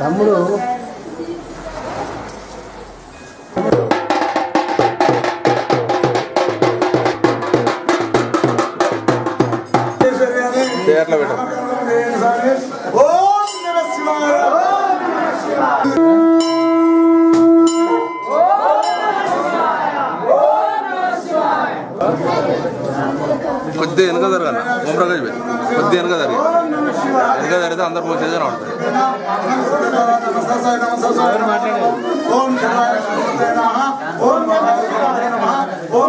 తమ్ముడు. ఓం నమ శివాయ. కొద్దిగా వెనక జరగాలి. ఓంప్రకాష్ పెట్టి కొద్దిగా వెనక జరగాలి వెనక జరిగితే అందరు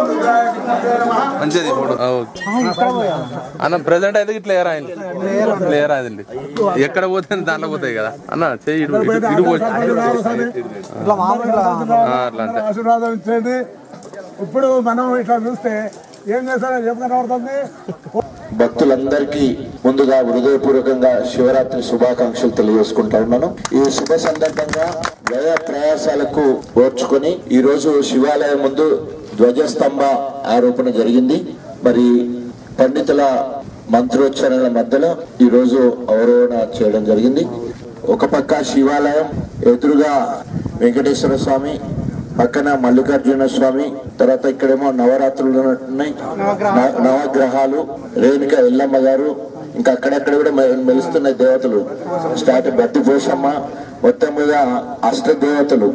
రుద్రాయ నమః మంచిది ఫోటో. అన్న ప్రెసెంట్ అయితే ఇట్లా అయింది లేరా అదండి ఎక్కడ పోతే దాంట్లో పోతాయి కదా. అన్న చెయ్యి ఇటు అట్లా అంతే ఇప్పుడు మనం ఇట్లా చూస్తే ఏం చేస్తారో కనబడుతుంది భక్తులందరికీ ముందుగా హృదయపూర్వకంగా శివరాత్రి శుభాకాంక్షలు తెలియజేసుకుంటా ఉన్నాను. ఈ శుభ సందర్భంగా వ్యయ ప్రయాసాలకు ఓర్చుకొని ఈ రోజు శివాలయం ముందు ధ్వజస్తంభ ఆరోపణ జరిగింది. మరి పండితుల మంత్రోచ్చరణల మధ్యలో ఈ రోజు అవరోహణ చేయడం జరిగింది. ఒక పక్క శివాలయం ఎదురుగా వెంకటేశ్వర స్వామి పక్కన మల్లికార్జున స్వామి తర్వాత ఇక్కడేమో నవరాత్రులు ఉన్నాయి. న- నవగ్రహాలు రేణుక ఎల్లమ్మ గారు ఇంకా అక్కడక్కడ కూడా మెలుస్తున్నాయి దేవతలు. స్టార్ట్ బట్టి పోషమ్మ మొత్తం మీద అష్ట దేవతలు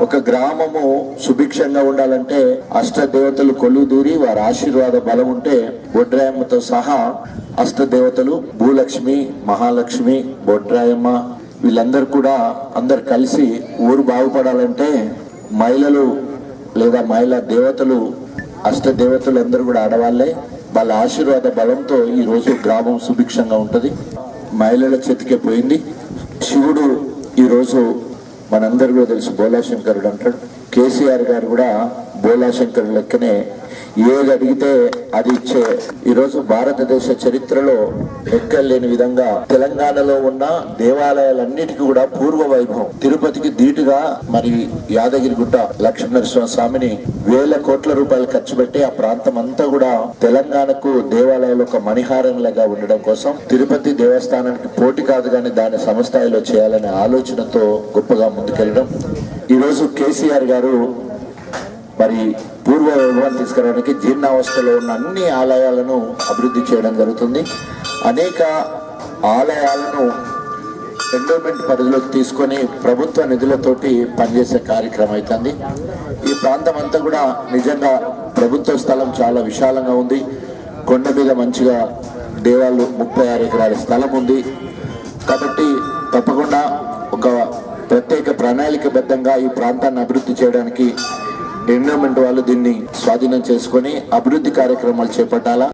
ఒక గ్రామము సుభిక్షంగా ఉండాలంటే అష్ట దేవతలు కొలుదూరి వారి ఆశీర్వాద బలం ఉంటే బొడ్రాయమ్మతో సహా అష్ట దేవతలు భూలక్ష్మి మహాలక్ష్మి బొడ్రాయమ్మ వీళ్ళందరూ కూడా అందరు కలిసి ఊరు బాగుపడాలంటే మహిళలు లేదా మహిళా దేవతలు అష్ట దేవతలు అందరూ కూడా ఆడవాళ్ళే. వాళ్ళ ఆశీర్వాద బలంతో ఈ రోజు గ్రామం సుభిక్షంగా ఉంటుంది. మహిళల చేతికే పోయింది. శివుడు ఈరోజు రోజు మనందరూ కూడా తెలుసు బోలాశంకరుడు అంటాడు. కేసీఆర్ గారు కూడా బోలాశంకరు లెక్కనే ఏది అడిగితే అది ఇచ్చే. ఈరోజు భారతదేశ చరిత్రలో ఎక్కలేని విధంగా తెలంగాణలో ఉన్న దేవాలయాలన్నిటికీ కూడా పూర్వ వైభవం. తిరుపతికి ధీటుగా మరి యాదగిరిగుట్ట లక్ష్మీనరసింహ స్వామిని వేల కోట్ల రూపాయలు ఖర్చు పెట్టి ఆ ప్రాంతం అంతా కూడా తెలంగాణకు దేవాలయాలు ఒక మణిహారంలాగా ఉండడం కోసం తిరుపతి దేవస్థానానికి పోటీ కాదు కానీ దాని సమస్థాయిలో చేయాలనే ఆలోచనతో గొప్పగా ముందుకెళ్ళడం. ఈరోజు కేసీఆర్ గారు మరి పూర్వ వైభవం తీసుకురావడానికి జీర్ణావస్థలో ఉన్న అన్ని ఆలయాలను అభివృద్ధి చేయడం జరుగుతుంది. అనేక ఆలయాలను ఎండోమెంట్ పరిధిలోకి తీసుకొని ప్రభుత్వ నిధులతోటి పనిచేసే కార్యక్రమం అవుతుంది ఈ ప్రాంతం అంతా కూడా నిజంగా ప్రభుత్వ స్థలం చాలా విశాలంగా ఉంది. కొండ మీద మంచిగా దేవాలు ముప్పై ఆరు ఎకరాల స్థలం ఉంది. కాబట్టి తప్పకుండా ఒక ప్రత్యేక ప్రణాళికబద్ధంగా ఈ ప్రాంతాన్ని అభివృద్ధి చేయడానికి ఎండోమెంట్ వాళ్ళు దీన్ని స్వాధీనం చేసుకొని అభివృద్ధి కార్యక్రమాలు చేపట్టాలా?